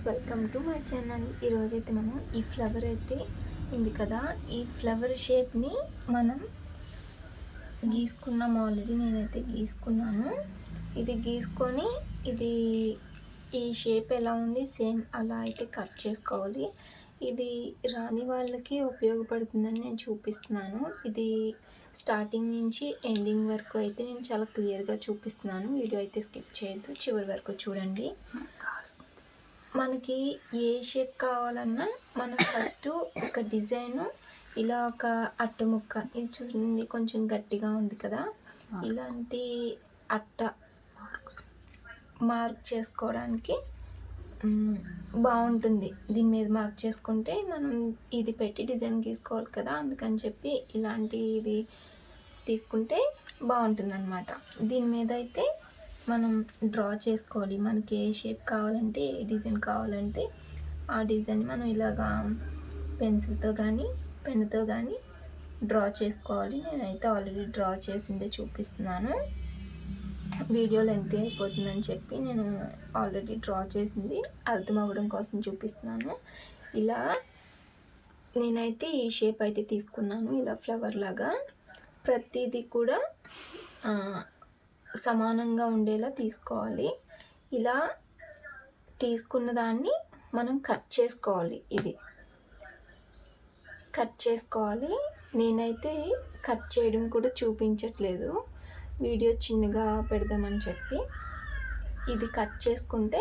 Friends welcome to my channel. ఈరోజు అయితే మనం ఈ ఫ్లవర్ అయితే ఉంది కదా. ఈ ఫ్లవర్ షేప్ని మనం గీసుకున్నాం ఆల్రెడీ నేనైతే గీసుకున్నాను. ఇది గీసుకొని ఇది ఈ షేప్ ఎలా ఉంది సేమ్ అలా అయితే కట్ చేసుకోవాలి. ఇది రాని వాళ్ళకి ఉపయోగపడుతుందని నేను చూపిస్తున్నాను. ఇది స్టార్టింగ్ నుంచి ఎండింగ్ వరకు అయితే నేను చాలా క్లియర్గా చూపిస్తున్నాను. వీడియో అయితే స్కిప్ చేయొద్దు చివరి వరకు చూడండి. మనకి ఏ షేప్ కావాలన్నా మనం ఫస్ట్ ఒక డిజైన్ ఇలా ఒక అట్ట ముక్క ఇది చూడండి కొంచెం గట్టిగా ఉంది కదా. ఇలాంటి అట్ట మార్క్ చేసుకోవడానికి బాగుంటుంది. దీని మీద మార్క్ చేసుకుంటే మనం ఇది పెట్టి డిజైన్ గీసుకోవాలి కదా అందుకని చెప్పి ఇలాంటి ఇది తీసుకుంటే బాగుంటుంది అనమాట దీని మీద అయితే మనం డ్రా చేసుకోవాలి. మనకి ఏ షేప్ కావాలంటే ఏ డిజైన్ కావాలంటే ఆ డిజైన్ మనం ఇలాగా పెన్సిల్తో కానీ పెన్నుతో కానీ డ్రా చేసుకోవాలి. నేనైతే ఆల్రెడీ డ్రా చేసిందే చూపిస్తున్నాను. వీడియో లెంత్ అయిపోతుందని చెప్పి నేను ఆల్రెడీ డ్రా చేసింది. అర్థం అవ్వడం కోసం చూపిస్తున్నాను. ఇలా నేనైతే ఈ షేప్ అయితే తీసుకున్నాను. ఇలా ఫ్లవర్ లాగా. ప్రతిదీ కూడా సమానంగా ఉండేలా తీసుకోవాలి. ఇలా తీసుకున్న దాన్ని మనం కట్ చేసుకోవాలి. ఇది కట్ చేసుకోవాలి. నేనైతే కట్ చేయడం కూడా చూపించట్లేదు. వీడియో చిన్నగా పెడదామని చెప్పి ఇది కట్ చేసుకుంటే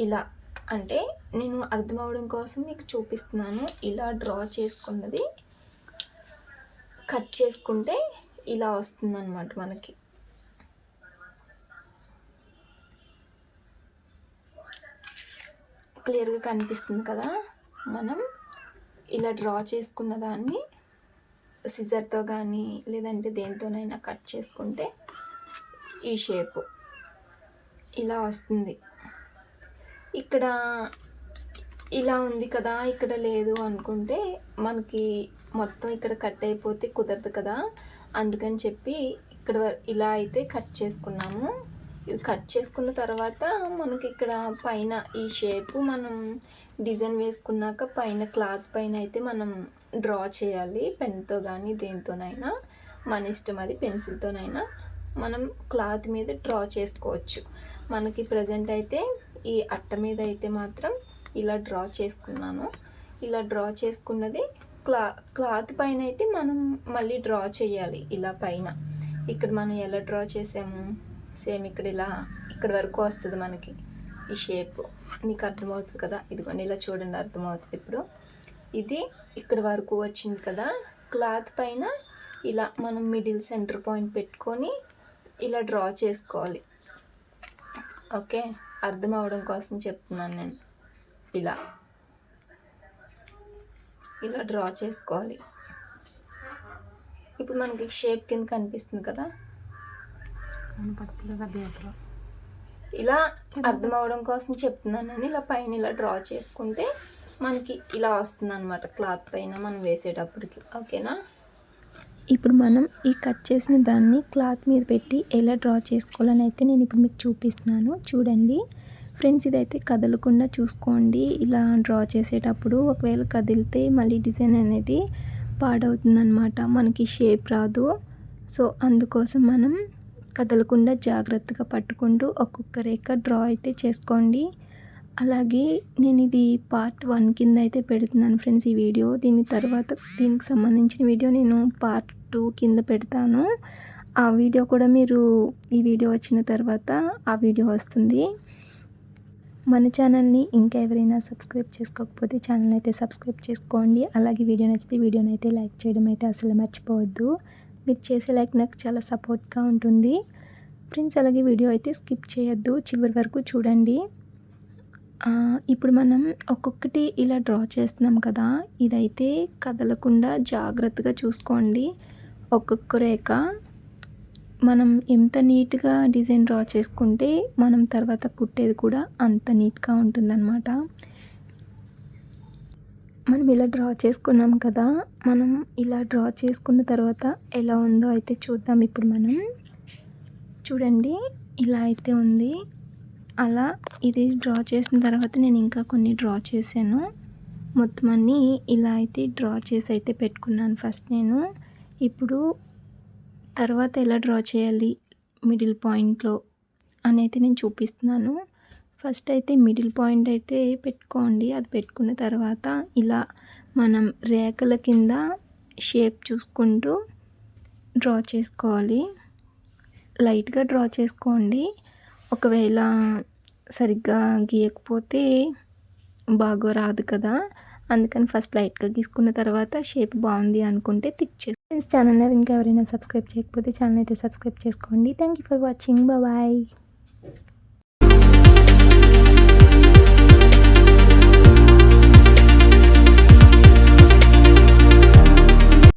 ఇలా అంటే నేను అర్థం అవడం కోసం మీకు చూపిస్తున్నాను. ఇలా డ్రా చేసుకున్నది కట్ చేసుకుంటే ఇలా వస్తుందన్నమాట మనకి. క్లియర్గా కనిపిస్తుంది కదా. మనం ఇలా డ్రా చేసుకున్న దాన్ని సిజర్తో కానీ లేదంటే దేనితోనైనా కట్ చేసుకుంటే ఈ షేపు ఇలా వస్తుంది. ఇక్కడ ఇలా ఉంది కదా ఇక్కడ లేదు అనుకుంటే మనకి మొత్తం ఇక్కడ కట్ అయిపోతే కుదరదు కదా. అందుకని చెప్పి ఇక్కడ ఇలా అయితే కట్ చేసుకున్నాము. ఇది కట్ చేసుకున్న తర్వాత మనకి ఇక్కడ పైన ఈ షేప్ మనం డిజైన్ వేసుకున్నాక పైన క్లాత్ పైన అయితే మనం డ్రా చేయాలి. పెన్తో కానీ దేనితోనైనా మన ఇష్టం అది పెన్సిల్తోనైనా మనం క్లాత్ మీద డ్రా చేసుకోవచ్చు. మనకి ప్రజెంట్ అయితే ఈ అట్ట మీద అయితే మాత్రం ఇలా డ్రా చేసుకున్నాను. ఇలా డ్రా చేసుకున్నది క్లా క్లాత్ పైన అయితే మనం మళ్ళీ డ్రా చేయాలి. ఇలా పైన. ఇక్కడ మనం ఎలా డ్రా చేసాము? సేమ్ ఇక్కడ ఇలా ఇక్కడ వరకు వస్తుంది మనకి ఈ షేప్. నీకు అర్థమవుతుంది కదా? ఇదిగోండి ఇలా చూడండి అర్థమవుతుంది. ఇప్పుడు ఇది ఇక్కడ వరకు వచ్చింది కదా? క్లాత్ పైన ఇలా మనం మిడిల్ సెంటర్ పాయింట్ పెట్టుకొని ఇలా డ్రా చేసుకోవాలి. ఓకే? అర్థం అవడం కోసం చెప్తున్నాను నేను. ఇలా. ఇలా డ్రా చేసుకోవాలి. ఇప్పుడు మనకి షేప్ కింద కనిపిస్తుంది కదా కదా? ఇలా అర్థం అవడం కోసం చెప్తున్నానని ఇలా పైన ఇలా డ్రా చేసుకుంటే మనకి ఇలా వస్తుంది అనమాట క్లాత్ పైన మనం వేసేటప్పటికి. ఓకేనా? ఇప్పుడు మనం ఈ కట్ చేసిన దాన్ని క్లాత్ మీద పెట్టి ఎలా డ్రా చేసుకోవాలని అయితే నేను ఇప్పుడు మీకు చూపిస్తున్నాను. చూడండి. ఫ్రెండ్స్ ఇదైతే కదలకుండా చూసుకోండి. ఇలా డ్రా చేసేటప్పుడు ఒకవేళ కదిలితే మళ్ళీ డిజైన్ అనేది పాడవుతుందన్నమాట. మనకి షేప్ రాదు. సో అందుకోసం మనం కదలకుండా జాగ్రత్తగా పట్టుకుంటూ ఒక్కొక్క రేఖ డ్రా అయితే చేసుకోండి. అలాగే నేను ఇది పార్ట్ వన్ కింద అయితే పెడుతున్నాను ఫ్రెండ్స్ ఈ వీడియో. దీని తర్వాత దీనికి సంబంధించిన వీడియో నేను పార్ట్ టూ కింద పెడతాను. ఆ వీడియో కూడా మీరు ఈ వీడియో వచ్చిన తర్వాత ఆ వీడియో వస్తుంది. మన ఛానల్ని ఇంకా ఎవరైనా సబ్స్క్రైబ్ చేసుకోకపోతే ఛానల్ అయితే సబ్స్క్రైబ్ చేసుకోండి. అలాగే వీడియో నచ్చితే వీడియోని అయితే లైక్ చేయడం అయితే అసలు మర్చిపోవద్దు. మీరు చేసే లైక్ నాకు చాలా సపోర్ట్గా ఉంటుంది. ఫ్రెండ్స్ అలాగే వీడియో అయితే స్కిప్ చేయొద్దు చివరి వరకు చూడండి. ఇప్పుడు మనం ఒక్కొక్కటి ఇలా డ్రా చేస్తున్నాం కదా ఇదైతే కదలకుండా జాగ్రత్తగా చూసుకోండి. ఒక్కొక్క రేఖ మనం ఎంత నీట్గా డిజైన్ డ్రా చేసుకుంటే మనం తర్వాత కుట్టేది కూడా అంత నీట్గా ఉంటుందన్నమాట. మనం ఇలా డ్రా చేసుకున్నాం కదా మనం ఇలా డ్రా చేసుకున్న తర్వాత ఎలా ఉందో అయితే చూద్దాం ఇప్పుడు మనం. చూడండి ఇలా అయితే ఉంది. అలా ఇది డ్రా చేసిన తర్వాత నేను ఇంకా కొన్ని డ్రా చేశాను. మొత్తం అన్నీ ఇలా అయితే డ్రా చేసి అయితే పెట్టుకున్నాను ఫస్ట్ నేను. ఇప్పుడు తర్వాత ఎలా డ్రా చేయాలి మిడిల్ పాయింట్లో అని అయితే నేను చూపిస్తున్నాను. ఫస్ట్ అయితే మిడిల్ పాయింట్ అయితే పెట్టుకోండి. అది పెట్టుకున్న తర్వాత ఇలా మనం రేఖల కింద షేప్ చూసుకుంటూ డ్రా చేసుకోవాలి. లైట్గా డ్రా చేసుకోండి. ఒకవేళ సరిగ్గా గీయకపోతే బాగా రాదు కదా. అందుకని ఫస్ట్ లైట్గా గీసుకున్న తర్వాత షేప్ బాగుంది అనుకుంటే థిక్ చేసి ఫ్రెండ్స్ ఛానల్ ఇంకా ఎవరైనా సబ్స్క్రైబ్ చేయకపోతే ఛానల్ అయితే సబ్స్క్రైబ్ చేసుకోండి. Thank you for watching. Bye.